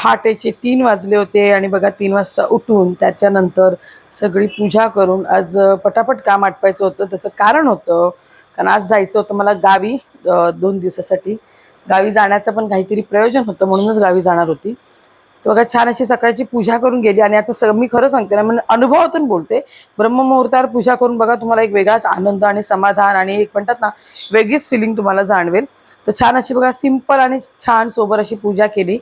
पहाटेचे तीन वाजले होते आणि बघा तीन वाजता उठून त्याच्यानंतर सगळी पूजा करून आज पटापट काम आटपायचं होतं. त्याचं कारण होतं कारण आज जायचं होतं मला गावी दोन दिवसासाठी. गावी जाण्याचं पण काहीतरी प्रयोजन होतं म्हणूनच गावी जाणार होती. तर बघा छान अशी सकाळची पूजा करून गेली आणि आता स मी खरं सांगते ना म्हणजे अनुभवातून बोलते. ब्रह्ममुहूर्तावर पूजा करून बघा तुम्हाला एक वेगळाच आनंद आणि समाधान आणि एक म्हणतात ना वेगळीच फिलिंग तुम्हाला जाणवेल. तर छान अशी बघा सिंपल आणि छान सोबर अशी पूजा केली.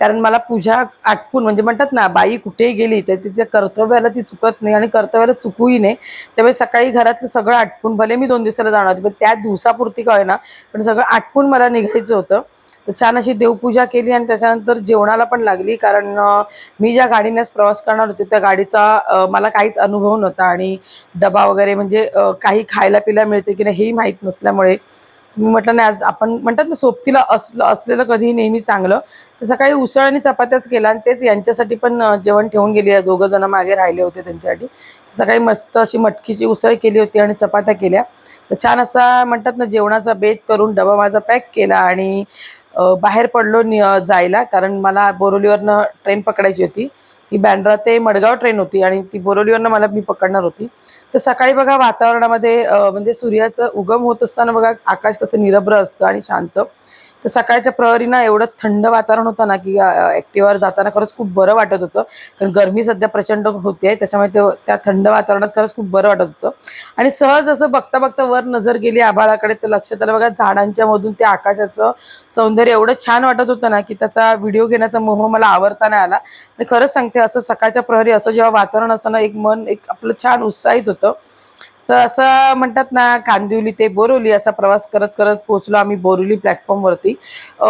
कारण मला पूजा आटपून म्हणजे म्हणतात ना बाई कुठेही गेली तर तिच्या कर्तव्याला ती चुकत नाही आणि कर्तव्याला चुकूही नाही. त्यामुळे सकाळी घरातलं सगळं आटपून भले मी दोन दिवसाला जाणार होते पण त्या दिवसापुरती काय ना पण सगळं आटपून मला निघायचं होतं. तर छान अशी देवपूजा केली आणि त्याच्यानंतर जेवणाला पण लागली कारण मी ज्या गाडीनेच प्रवास करणार होते त्या गाडीचा मला काहीच अनुभव नव्हता आणि डबा वगैरे म्हणजे काही खायला पिला मिळते की नाही हेही माहीत नसल्यामुळे म्हटलं नाही आज आपण म्हणतात ना सोबतीला असलं असलेलं कधीही नेहमी चांगलं. तर सकाळी उसळ आणि चपात्याच केला आणि तेच यांच्यासाठी पण जेवण ठेवून गेली. आहे दोघं जण मागे राहिले होते त्यांच्यासाठी. सकाळी मस्त अशी मटकीची उसळ केली होती आणि चपात्या केल्या. तर छान असा म्हणतात ना जेवणाचा बेत करून डबा माझा पॅक केला आणि बाहेर पडलो नि जायला. कारण मला बोरोलीवरनं ट्रेन पकडायची होती. ही बँड्रा ते मडगाव ट्रेन होती आणि ती बोरोलीवरनं मला मी पकडणार होती. तर सकाळी बघा वातावरणामध्ये म्हणजे सूर्याचं उगम होत असताना बघा आकाश कसं निरभ्र असतं आणि शांत. तर सकाळच्या प्रहरी ना एवढं थंड वातावरण होतं ना की ॲक्टिवावर जाताना खरंच खूप बरं वाटत होतं. कारण गरमी सध्या प्रचंड होते त्याच्यामुळे ते त्या थंड वातावरणात खरंच खूप बरं वाटत होतं. आणि सहज असं बघता बघता वर नजर गेली आभाळाकडे तर लक्षात आलं बघा झाडांच्या मधून ते आकाशाचं सौंदर्य एवढं छान वाटत होतं ना की त्याचा व्हिडिओ घेण्याचा मोह मला आवडता नाही आला. आणि खरंच सांगते असं सकाळच्या प्रहरी असं जेव्हा वातावरण असताना एक मन एक आपलं छान उत्साहित होतं. तर असं म्हणतात ना कांदिवली ते बोरिवली असा प्रवास करत करत पोहोचलो आम्ही बोरिवली प्लॅटफॉर्मवरती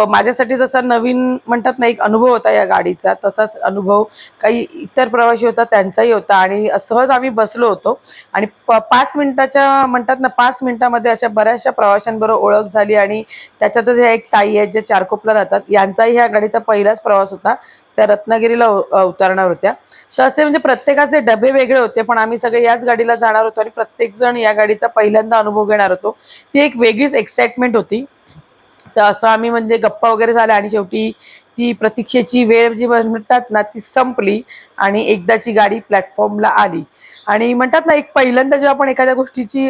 माझ्यासाठी जसा नवीन म्हणतात ना एक अनुभव होता या गाडीचा तसाच अनुभव काही इतर प्रवासी होता त्यांचाही होता आणि सहज आम्ही बसलो होतो. आणि प पाच मिनिटाच्या म्हणतात ना पाच मिनिटामध्ये अशा बऱ्याचशा प्रवाशांबरोबर ओळख झाली आणि त्याच्यातच ह्या एक ताई आहेत जे चारकोपला राहतात यांचाही ह्या गाडीचा पहिलाच प्रवास होता. त्या रत्नागिरीला उतरणार होत्या. तर असे म्हणजे प्रत्येकाचे डबे वेगळे होते पण आम्ही सगळे याच गाडीला जाणार होतो आणि प्रत्येकजण या गाडीचा पहिल्यांदा अनुभव घेणार होतो. ती एक वेगळीच एक्साइटमेंट होती. तर असं आम्ही म्हणजे गप्पा वगैरे झाल्या आणि शेवटी ती प्रतीक्षेची वेळ जी म्हणतात ना ती संपली आणि एकदाची गाडी प्लॅटफॉर्मला आली. आणि म्हणतात ना एक पहिल्यांदा जेव्हा आपण एखाद्या गोष्टीची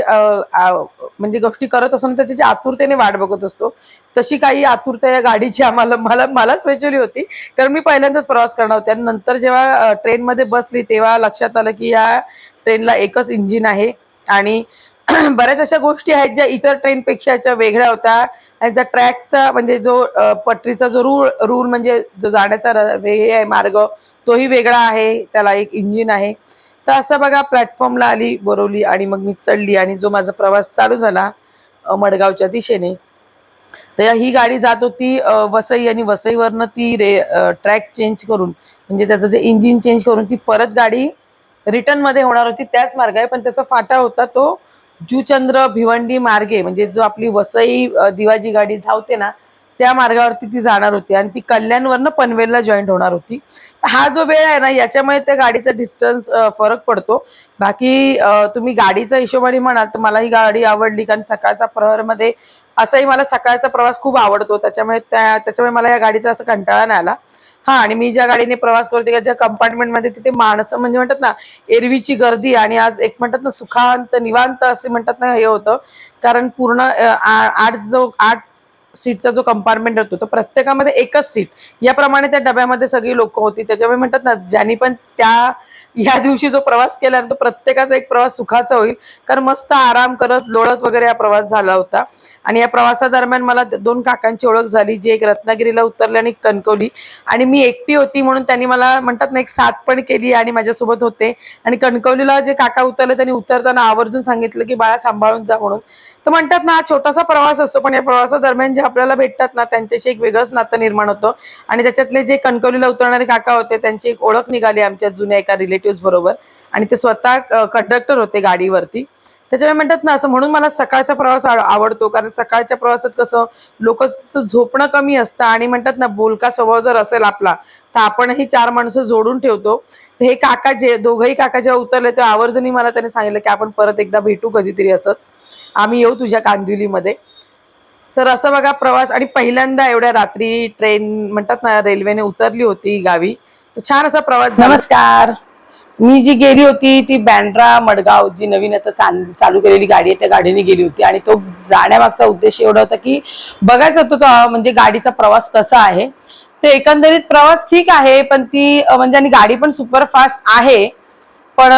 म्हणजे गोष्टी करत असतो तर त्याची आतुरतेने वाट बघत असतो. तशी काही आतुरता या गाडीची आम्हाला मला मला स्पेशली होती. कारण मी पहिल्यांदाच प्रवास करणार होते. आणि नंतर जेव्हा ट्रेनमध्ये बसली तेव्हा लक्षात आलं की या ट्रेनला एकच इंजिन आहे. आणि बऱ्याच अशा गोष्टी आहेत ज्या इतर ट्रेनपेक्षा याच्या वेगळ्या होत्या. त्यांचा ट्रॅकचा म्हणजे जो पटरीचा जो रूळ रूल म्हणजे जो जाण्याचा र- हे आहे मार्ग तोही वेगळा आहे. त्याला एक इंजिन आहे. तर असं बघा प्लॅटफॉर्मला आली बोरवली आणि मग मी चढली आणि जो माझा प्रवास चालू झाला मडगावच्या दिशेने. तर ही गाडी जात होती वसई आणि वसईवरनं ती रे ट्रॅक चेंज करून. म्हणजे त्याचं जे इंजिन चेंज करून ती परत गाडी रिटर्नमध्ये होणार होती त्याच मार्गाने पण त्याचा फाटा होता तो जुचंद्र भिवंडी मार्गे. म्हणजे जो आपली वसई दिवाजी गाडी धावते ना त्या मार्गावरती ती जाणार होती आणि ती कल्याणवरनं पनवेलला जॉईंट होणार होती. हा जो वेळ आहे ना याच्यामुळे त्या गाडीचा डिस्टन्स फरक पडतो. बाकी तुम्ही गाडीचा हिशोबाने म्हणाल तर मला ही गाडी आवडली कारण सकाळचा प्रहरमध्ये असाही मला सकाळचा प्रवास खूप आवडतो. त्याच्यामुळे त्या त्याच्यामुळे मला या गाडीचा असं कंटाळा नाही आला. हा आणि मी ज्या गाडीने प्रवास करते का ज्या कंपार्टमेंटमध्ये तिथे माणसं म्हणजे म्हणतात ना एरवीची गर्दी आणि आज एक म्हणतात ना सुखांत निवांत असे म्हणतात ना हे होतं. कारण पूर्ण आठ जो आठ सीटचा जो कंपार्टमेंट होतो तो प्रत्येकामध्ये एकच सीट. याप्रमाणे त्या डब्यामध्ये सगळी लोक होती. त्याच्यामुळे म्हणतात ना ज्यांनी पण त्या या दिवशी जो प्रवास केला तो प्रत्येकाचा एक प्रवास सुखाचा होईल. कारण मस्त आराम करत लोळत वगैरे हा प्रवास झाला होता. आणि या प्रवासादरम्यान मला दोन काकांची ओळख झाली जी एक रत्नागिरीला उतरली आणि कणकवली. आणि मी एकटी होती म्हणून त्यांनी मला म्हणतात ना एक साथ पण केली आणि माझ्यासोबत होते. आणि कणकवलीला जे काका उतरले त्यांनी उतरताना आवर्जून सांगितलं की बाळा सांभाळून जा म्हणून. तर म्हणतात ना हा छोटासा प्रवास असतो पण या प्रवासादरम्यान जे आपल्याला भेटतात ना त्यांच्याशी एक वेगळंच नातं निर्माण होतं. आणि त्याच्यातले जे कणकवलीला उतरणारे काका होते त्यांची एक ओळख निघाली आमच्या जुन्या एका रिलेटिव्ह बरोबर. आणि ते स्वतः कंडक्टर होते गाडीवरती. त्याच्यामुळे म्हणतात ना असं म्हणून मला सकाळचा प्रवास आवडतो. कारण सकाळच्या प्रवासात कसं लोकांचं झोपणं कमी असतं आणि म्हणतात ना बोलका स्वभाव जर असेल आपला तर आपणही चार माणसं जोडून ठेवतो. तर हे काका जे दोघंही काका जेव्हा उतरले तेव्हा आवर्जून मला त्याने सांगितलं की आपण परत एकदा भेटू कधीतरी असंच. आम्ही येऊ तुझ्या कांदिवलीमध्ये. तर असं बघा प्रवास आणि पहिल्यांदा एवढ्या रात्री ट्रेन म्हणतात ना रेल्वेने उतरली होती गावी. तर छान असा प्रवास नमस्कार. मी जी गेली होती ती बँड्रा मडगाव जी नवीन आता चालू केलेली गाडी आहे त्या गाडीने गेली होती. आणि तो जाण्यामागचा उद्देश एवढा होता की बघायचं होतं तो म्हणजे गाडीचा प्रवास कसा आहे. ते एकंदरीत प्रवास ठीक आहे पण ती म्हणजे आणि गाडी पण सुपरफास्ट आहे. पण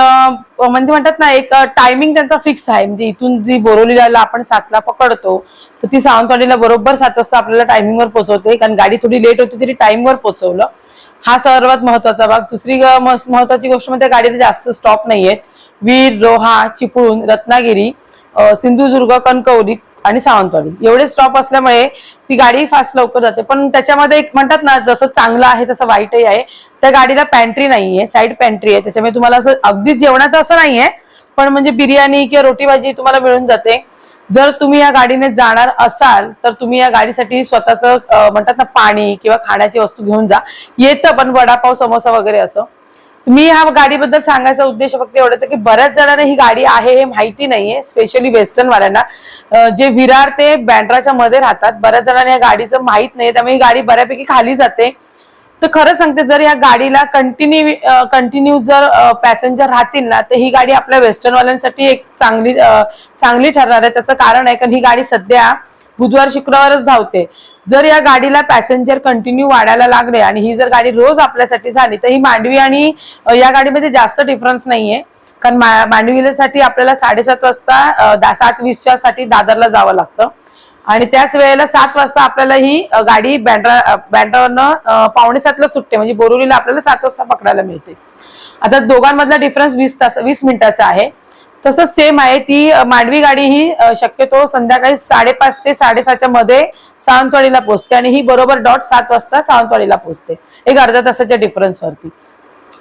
म्हणजे म्हणतात ना एक टायमिंग त्यांचा फिक्स आहे. म्हणजे इथून जी बोरवलीला आपण सातला पकडतो तर ती सावंतवाडीला बरोबर सात वाजता आपल्याला टायमिंगवर पोहोचवते. कारण गाडी थोडी लेट होती तरी टाइमवर पोहोचवलं. हा सर्वात महत्त्वाचा भाग. दुसरी ग- महत्वाची गोष्ट म्हणजे गाडीला जास्त स्टॉप नाहीयेत वीर रोहा चिपळूण रत्नागिरी सिंधुदुर्ग कणकवली आणि सावंतवाडी. एवढे स्टॉप असल्यामुळे ती गाडी फास्ट लवकर जाते. पण त्याच्यामध्ये एक म्हणतात ना जसं चांगलं आहे तसं वाईटही आहे. त्या गाडीला पॅन्ट्री नाहीये साईड पॅन्ट्री आहे. त्याच्यामुळे तुम्हाला असं अगदी जेवणाचं असं नाहीये. पण म्हणजे बिर्याणी किंवा रोटी भाजी तुम्हाला मिळून जाते. जर तुम्ही या गाडीने जाणार असाल तर तुम्ही या गाडीसाठी स्वतःच म्हणतात ना पाणी किंवा खाण्याची वस्तू घेऊन जा. येतं पण वडापाव समोसा वगैरे असं. मी ह्या गाडीबद्दल सांगायचा उद्देश फक्त एवढाच की बऱ्याच जणांना ही गाडी आहे हे माहिती नाहीये स्पेशली वेस्टर्न वाल्यांना जे विरार ते बँड्राच्या मध्ये राहतात बऱ्याच जणांना या गाडीचं माहीत नाही त्यामुळे ही गाडी बऱ्यापैकी खाली जाते. तर खरं सांगते जर या गाडीला कंटिन्यू कंटिन्यू जर पॅसेंजर राहतील ना तर ही गाडी आपल्या वेस्टर्न वाल्यांसाठी एक चांगली चांगली ठरणार आहे. त्याचं कारण आहे कारण ही गाडी सध्या बुधवार शुक्रवारच धावते. जर या गाडीला पॅसेंजर कंटिन्यू वाढायला लागले आणि ही जर गाडी रोज आपल्यासाठी झाली तर ही मांडवी आणि या गाडीमध्ये जास्त डिफरन्स नाहीये. कारण मा- मांडवीसाठी आपल्याला साडेसात वाजता सात वीसच्या साठी दादरला जावं लागतं. आणि त्याच वेळेला सात वाजता आपल्याला ही गाडी बँड्रा बँड्रावरनं पावणे सातला सुटते. म्हणजे बोरिवलीला आपल्याला सात वाजता पकडायला मिळते. आता दोघांमधला डिफरन्स वीस तास वीस मिनिटाचा आहे. तसंच सेम आहे. ती मांडवी गाडी ही शक्यतो संध्याकाळी साडेपाच ते साडेसहाच्या मध्ये सावंतवाडीला पोहोचते आणि ही बरोबर डॉट सात वाजता सावंतवाडीला पोहोचते. एक अर्ध्या तासाच्या डिफरन्स वरती.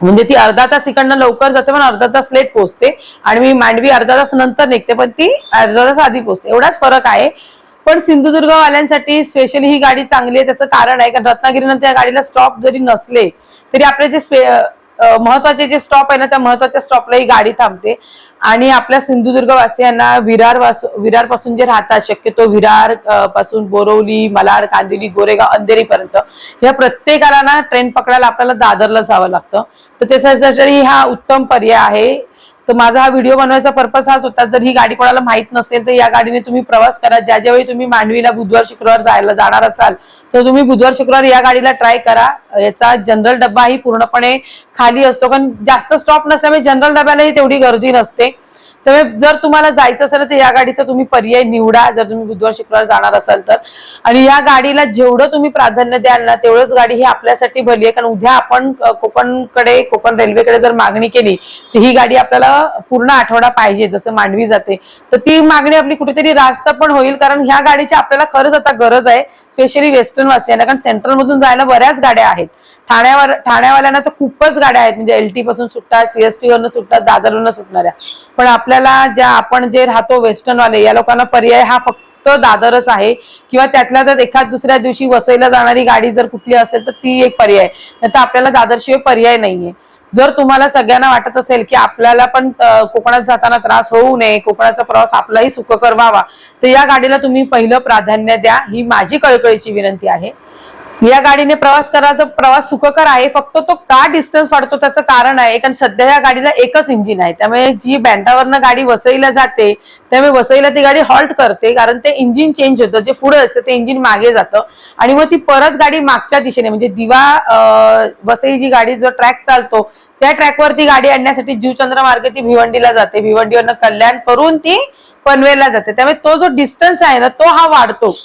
म्हणजे ती अर्धा तास इकडनं लवकर जाते पण अर्धा तास लेट पोहोचते. आणि मी मांडवी अर्धा तास नंतर निघते पण ती अर्धा तास आधी पोहोचते. एवढाच फरक आहे. पण सिंधुदुर्ग वाल्यांसाठी स्पेशली ही गाडी चांगली आहे त्याचं कारण आहे. कारण रत्नागिरीनंतर या गाडीला स्टॉप जरी नसले तरी आपले जे स्पे- महत्त्वाचे जे स्टॉप आहे ना त्या महत्त्वाच्या स्टॉपला ही गाडी थांबते. आणि आपल्या सिंधुदुर्ग वासियांना विरार वास विरारपासून जे राहतात शक्यतो विरारपासून बोरवली मलाड कांदिवली गोरेगाव अंधेरी पर्यंत ह्या प्रत्येकाला ना ट्रेन पकडायला आपल्याला दादरला जावं लागतं. तर त्याच्यासाठी हा उत्तम पर्याय आहे. तर माझा हा व्हिडिओ बनवायचा पर्पज हाच होता. जर ही गाडी कोणाला माहीत नसेल तर या गाडीने तुम्ही प्रवास करा. ज्या ज्यावेळी तुम्ही मांडवीला बुधवार शुक्रवार जायला जाणार असाल तर तुम्ही बुधवार शुक्रवार या गाडीला ट्राय करा. याचा जनरल डब्बा ही पूर्णपणे खाली असतो. कारण जास्त स्टॉप नसल्यामुळे जनरल डब्यालाही तेवढी गर्दी नसते. त्यामुळे जर तुम्हाला जायचं असेल तर या गाडीचा तुम्ही पर्याय निवडा. जर तुम्ही बुधवार शुक्रवार जाणार असाल तर. आणि या गाडीला जेवढं तुम्ही प्राधान्य द्याल ना तेवढंच गाडी ही आपल्यासाठी भली आहे. कारण उद्या आपण कोकणकडे कोकण रेल्वेकडे जर मागणी केली तर ही गाडी आपल्याला पूर्ण आठवडा पाहिजे जसं मांडवी जाते. तर ती मागणी आपली कुठेतरी रास्त पण होईल. कारण ह्या गाडीची आपल्याला खरंच आता गरज आहे स्पेशली वेस्टर्न वासियांना कारण सेंट्रल मधून जायला बऱ्याच गाड्या आहेत. ठाण्यावर ठाण्यावाल्यांना तर खूपच गाड्या आहेत. म्हणजे एल टी पासून सुटतात सीएसटी वरनं सुटतात दादरवरनं सुटणाऱ्या पण आपल्याला ज्या आपण जे राहतो वेस्टर्न वाले या लोकांना पर्याय हा फक्त दादरच आहे. किंवा त्यातल्या जर एखाद दुसऱ्या दिवशी वसईला जाणारी गाडी जर कुठली असेल तर ती एक पर्याय नाही तर आपल्याला दादरशिवाय पर्याय नाहीये. जर तुम्हाला सगळ्यांना वाटत असेल की आपल्याला पण कोकणात जाताना त्रास होऊ नये कोकणाचा प्रवास आपलाही सुखकर व्हावा तर या गाडीला तुम्ही पहिलं प्राधान्य द्या. ही माझी कळकळीची विनंती आहे. या गाडीने प्रवास करा तर प्रवास सुखकर आहे. फक्त तो का डिस्टन्स वाढतो त्याचं कारण आहे. कारण सध्या या गाडीला एकच इंजिन आहे. त्यामुळे जी बँडावरनं गाडी वसईला जाते त्यामुळे वसईला ती गाडी हॉल्ट करते. कारण ते इंजिन चेंज होतं. जे पुढे असतं ते इंजिन मागे जातं. आणि मग ती परत गाडी मागच्या दिशेने म्हणजे दिवा वसई जी गाडी जो ट्रॅक चालतो त्या ट्रॅकवरती गाडी आणण्यासाठी जीवचंद्र मार्ग ती भिवंडीला जाते. भिवंडीवरनं कल्याण करून ती पनवेलला जाते. त्यामुळे तो जो डिस्टन्स आहे ना तो हा वाढतो.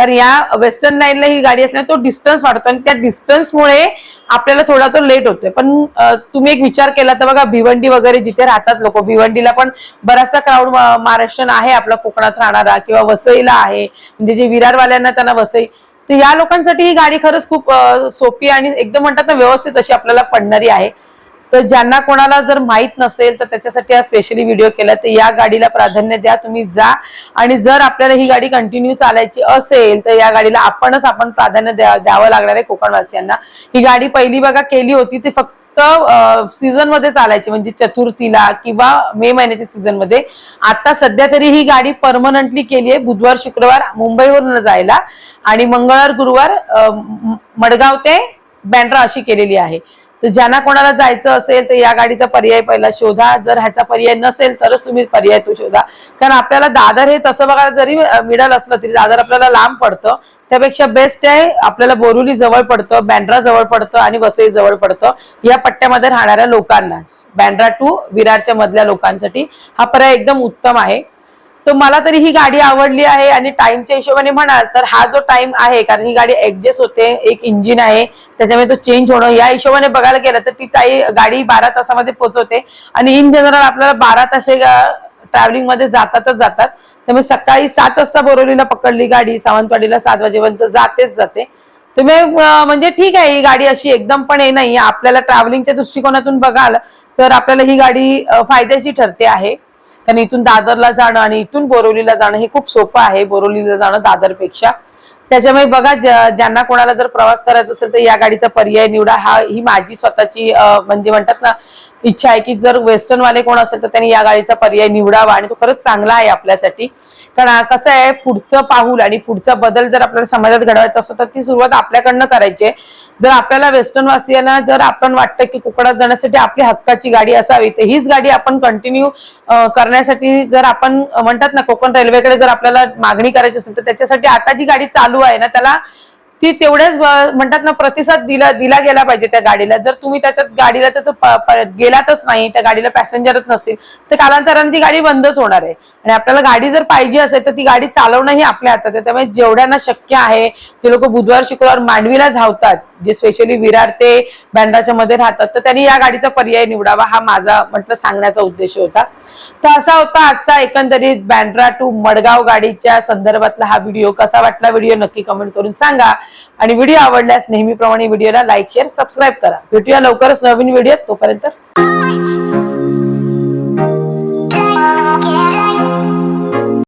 तर या वेस्टर्न लाईनला ही गाडी असल्याने तो डिस्टन्स वाढतो आणि त्या डिस्टन्समुळे आपल्याला थोडा तो लेट होतोय. पण तुम्ही एक विचार केला तर बघा भिवंडी वगैरे जिथे राहतात लोक भिवंडीला पण बराचसा क्राऊड महाराष्ट्र आहे आपला कोकणात राहणारा किंवा वसईला आहे. म्हणजे जे विरारवाल्यांना त्यांना वसई तर या लोकांसाठी ही गाडी खरंच खूप सोपी आणि एकदम म्हणतात ना व्यवस्थित अशी आपल्याला पडणारी आहे. तर ज्यांना कोणाला जर माहीत नसेल तर त्याच्यासाठी हा स्पेशली व्हिडिओ केला तर या गाडीला प्राधान्य द्या तुम्ही जा. आणि जर आपल्याला ही गाडी कंटिन्यू चालायची असेल तर या गाडीला आपणच आपण प्राधान्य द्या- द्यावं लागणार आहे कोकणवासियांना. ही गाडी पहिली बघा केली होती ती फक्त सीझनमध्ये चालायची म्हणजे चतुर्थीला किंवा मे महिन्याच्या सीझनमध्ये. आता सध्या तरी ही गाडी परमनंटली केली आहे बुधवार शुक्रवार मुंबईवरून जायला. आणि मंगळवार गुरुवार मडगाव ते बँड्रा अशी केलेली आहे. तर ज्यांना कोणाला जायचं असेल तर या गाडीचा पर्याय पहिला शोधा. जर ह्याचा पर्याय नसेल तरच तुम्ही पर्याय तो शोधा. कारण आपल्याला दादर हे तसं बघायला जरी मिडल असलं तरी दादर आपल्याला लांब पडतं. त्यापेक्षा बेस्ट आहे आपल्याला बोरुली जवळ पडतं बँड्रा जवळ पडतं आणि वसई जवळ पडतं. या पट्ट्यामध्ये राहणाऱ्या लोकांना बँड्रा टू विरारच्या मधल्या लोकांसाठी हा पर्याय एकदम उत्तम आहे. तर मला तरी ही गाडी आवडली आहे आणि टाइमच्या हिशोबाने म्हणाल तर हा जो टाइम आहे कारण ही गाडी ऍडजस्ट होते एक इंजिन आहे त्याच्यामुळे तो चेंज होणं या हिशोबाने बघायला गेलं तर ती टाई गाडी बारा तासामध्ये पोहोचवते आणि इन जनरल आपल्याला बारा तासे ट्रॅव्हलिंगमध्ये जातातच जातात. त्यामुळे सकाळी सात वाजता बोरवलीला पकडली गाडी सावंतवाडीला सात वाजेपर्यंत जातेच जाते. तुम्ही म्हणजे ठीक आहे ही गाडी अशी एकदम पण हे नाही आपल्याला ट्रॅव्हलिंगच्या दृष्टिकोनातून बघाल तर आपल्याला ही गाडी फायद्याची ठरते आहे. कारण इथून दादरला जाणं आणि इथून बोरवलीला जाणं हे खूप सोपं आहे बोरवलीला जाणं दादरपेक्षा. त्याच्यामुळे बघा ज्या- ज्यांना कोणाला जर प्रवास करायचा असेल तर या गाडीचा पर्याय निवडा. हा ही माझी स्वतःची म्हणजे म्हणतात ना इच्छा आहे की जर वेस्टर्न वाले कोण असेल तर त्यांनी या गाडीचा पर्याय निवडावा आणि तो खरंच चांगला आहे आपल्यासाठी. कारण कसं आहे पुढचं पाहुल आणि पुढचा बदल जर आपल्याला समाजात घडवायचा असतो तर ती सुरुवात आपल्याकडनं करायची आहे. जर आपल्याला वेस्टर्न वासियांना जर आपण वाटतं की कोकणात जाण्यासाठी आपली हक्काची गाडी असावी तर हीच गाडी आपण कंटिन्यू करण्यासाठी जर आपण म्हणतात ना कोकण रेल्वेकडे जर आपल्याला मागणी करायची असेल तर त्याच्यासाठी आता जी गाडी चालू आहे ना त्याला ती तेवढ्याच म्हणतात ना प्रतिसाद दिला दिला गेला पाहिजे त्या गाडीला. जर तुम्ही त्याच्यात गाडीला त्याचं गेलातच नाही त्या गाडीला पॅसेंजरच नसतील तर कालांतराने ती गाडी बंदच होणार आहे. आणि आपल्याला गाडी जर पाहिजे असेल तर ती गाडी चालवणं ही आपल्या हातात आहे. त्यामुळे जेवढ्यांना शक्य आहे ते लोक बुधवार शुक्रवार मांडवीला धावतात जे स्पेशली विरार ते बँड्राच्या मध्ये राहतात तर त्यांनी या गाडीचा पर्याय निवडावा हा माझा म्हटलं सांगण्याचा उद्देश होता. तर असा होता आजचा एकंदरीत बँड्रा टू मडगाव गाडीच्या संदर्भातला हा व्हिडिओ कसा वाटला व्हिडिओ नक्की कमेंट करून सांगा. आणि व्हिडिओ आवडल्यास नेहमीप्रमाणे व्हिडिओला लाईक शेअर सबस्क्राईब करा. भेटूया लवकरच नवीन व्हिडिओ तोपर्यंत.